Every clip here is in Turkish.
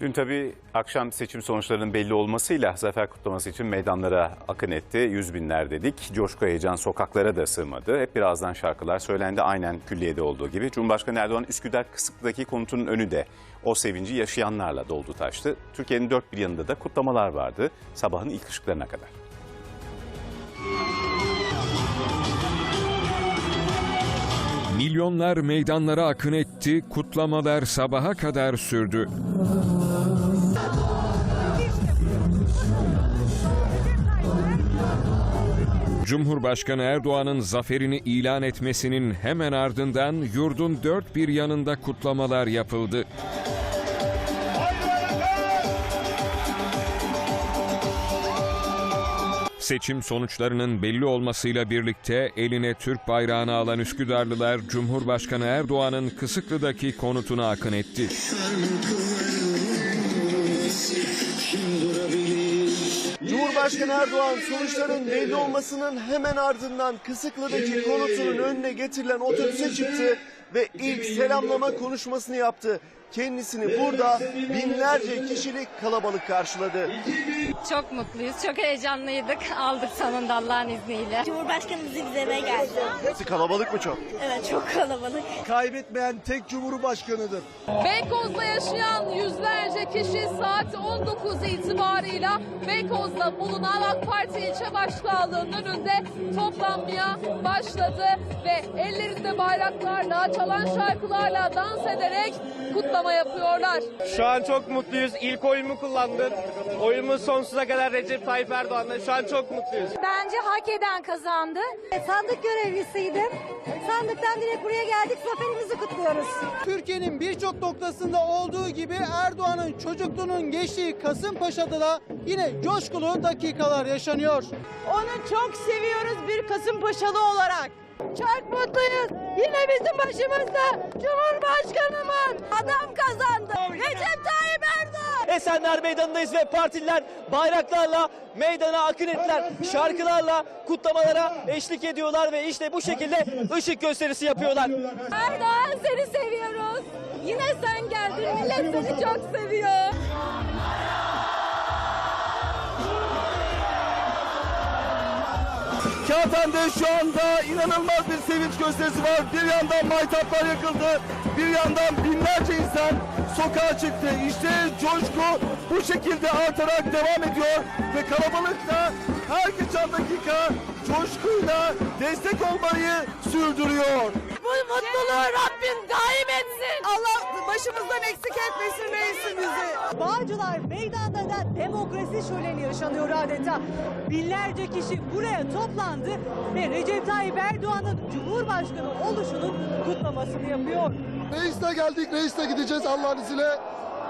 Dün tabii akşam seçim sonuçlarının belli olmasıyla zafer kutlaması için meydanlara akın etti. Yüz binler dedik. Coşku heyecan sokaklara da sığmadı. Hep birazdan şarkılar söylendi. Aynen külliyede olduğu gibi. Cumhurbaşkanı Erdoğan Üsküdar Kısıklı'daki konutunun önü de o sevinci yaşayanlarla doldu taştı. Türkiye'nin dört bir yanında da kutlamalar vardı. Sabahın ilk ışıklarına kadar. Milyonlar meydanlara akın etti, kutlamalar sabaha kadar sürdü. Cumhurbaşkanı Erdoğan'ın zaferini ilan etmesinin hemen ardından yurdun dört bir yanında kutlamalar yapıldı. Seçim sonuçlarının belli olmasıyla birlikte eline Türk bayrağını alan Üsküdarlılar Cumhurbaşkanı Erdoğan'ın Kısıklı'daki konutuna akın etti. Cumhurbaşkanı Erdoğan sonuçların belli olmasının hemen ardından Kısıklı'daki konutunun önüne getirilen otobüse çıktı ve ilk selamlama konuşmasını yaptı. Kendisini burada binlerce kişilik kalabalık karşıladı. Çok mutluyuz, çok heyecanlıydık. Aldık sonunda Allah'ın izniyle. Cumhurbaşkanımız bize eve geldi. Nasıl kalabalık mı çok? Evet çok kalabalık. Kaybetmeyen tek cumhurbaşkanıdır. Beykoz'da yaşayan yüzlerce kişi saat 19 itibarıyla Beykoz'da bulunan AK Parti ilçe başkanlığının önünde toplanmaya başladı ve ellerinde bayraklarla, çalan şarkılarla dans ederek kutlama yapıyorlar. Şu an çok mutluyuz. İlk oyumu kullandım. Oyumuz sonsuza kadar Recep Tayyip Erdoğan'da. Şu an çok mutluyuz. Bence hak eden kazandı. Sandık görevlisiydim. Sandıktan direkt buraya geldik. Zaferimizi kutluyoruz. Türkiye'nin birçok noktasında olduğu gibi Erdoğan'ın çocukluğunun geçtiği Kasımpaşa'da da yine coşkulu dakikalar yaşanıyor. Onu çok seviyoruz bir Kasımpaşalı olarak. Çok mutluyuz. Yine bizim başımızda Cumhurbaşkanımız adam kazandı. Recep Tayyip Erdoğan. Esenler Meydanı'ndayız ve partililer bayraklarla meydana akın ettiler. Şarkılarla kutlamalara eşlik ediyorlar ve işte bu şekilde ışık gösterisi yapıyorlar. Erdoğan seni seviyoruz. Yine sen geldin. Millet seni çok seviyor. Kağıthane'de şu anda inanılmaz bir sevinç gösterisi var. Bir yandan maytaplar yakıldı, bir yandan binlerce insan sokağa çıktı. İşte coşku bu şekilde artarak devam ediyor ve kalabalık da her geçen dakika coşkuyla destek olmayı sürdürüyor. Bu mutluluğu Rabbim daim etsin. Allah başımızdan eksik etmesin reisimizi. Bağcılar meydanda da demokrasi şöleni yaşanıyor adeta. Binlerce kişi buraya toplandı ve Recep Tayyip Erdoğan'ın Cumhurbaşkanı oluşunun kutlamasını yapıyor. Reis'le geldik, Reis'le gideceğiz Allah'ın izniyle.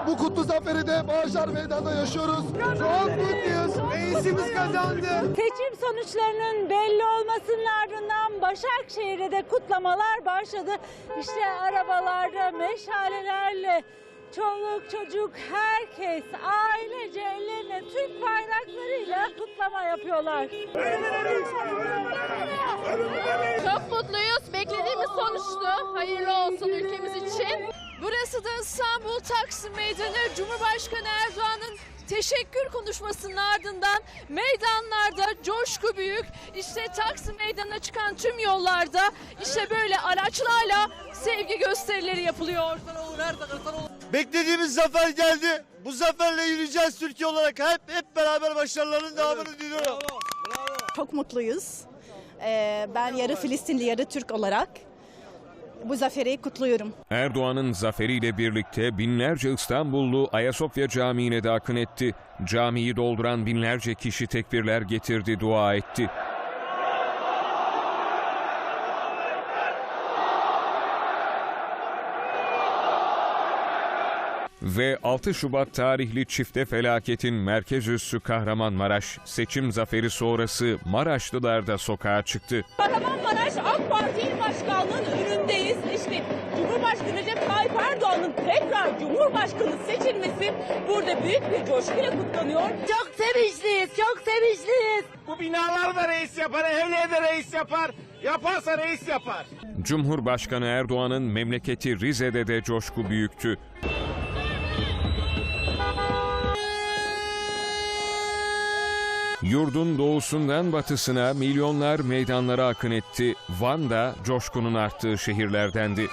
Bu kutlu zaferi de Bağcılar Meydanı'nda yaşıyoruz. Çok mutluyuz. Reisimiz kazandı. Seçim sonuçlarının belli olmasının ardından Başakşehir'de de kutlamalar başladı. İşte arabalarda meşalelerle çoluk çocuk herkes ailece ellerine Türk bayraklarıyla kutlama yapıyorlar. Çok mutluyuz. Beklediğimiz sonuçtu. Hayırlı olsun ülkemiz için. Burası da İstanbul Taksim Meydanı. Cumhurbaşkanı Erdoğan'ın teşekkür konuşmasının ardından meydanlarda coşku büyük. İşte Taksim Meydanı'na çıkan tüm yollarda işte böyle araçlarla sevgi gösterileri yapılıyor. Beklediğimiz zafer geldi. Bu zaferle yürüyeceğiz Türkiye olarak. Hep hep beraber başarıların devamını diliyorum. Çok mutluyuz. Ee, ben yarı Filistinli yarı Türk olarak bu zaferi kutluyorum. Erdoğan'ın zaferiyle birlikte binlerce İstanbullu Ayasofya Camii'ne de akın etti. Camiyi dolduran binlerce kişi tekbirler getirdi, dua etti. Ve 6 Şubat tarihli çifte felaketin merkez üssü Kahramanmaraş seçim zaferi sonrası Maraşlılar da sokağa çıktı. Kahramanmaraş AK Parti İl Başkanlığı'nın önündeyiz. İşte Cumhurbaşkanı Recep Tayyip Erdoğan'ın tekrar Cumhurbaşkanı seçilmesi burada büyük bir coşkuyla kutlanıyor. Çok sevinçliyiz, çok sevinçliyiz. Bu binalar da reis yapar, evliye de reis yapar. Yaparsa reis yapar. Cumhurbaşkanı Erdoğan'ın memleketi Rize'de de coşku büyüktü. Yurdun doğusundan batısına milyonlar meydanlara akın etti. Van da coşkunun arttığı şehirlerdendi.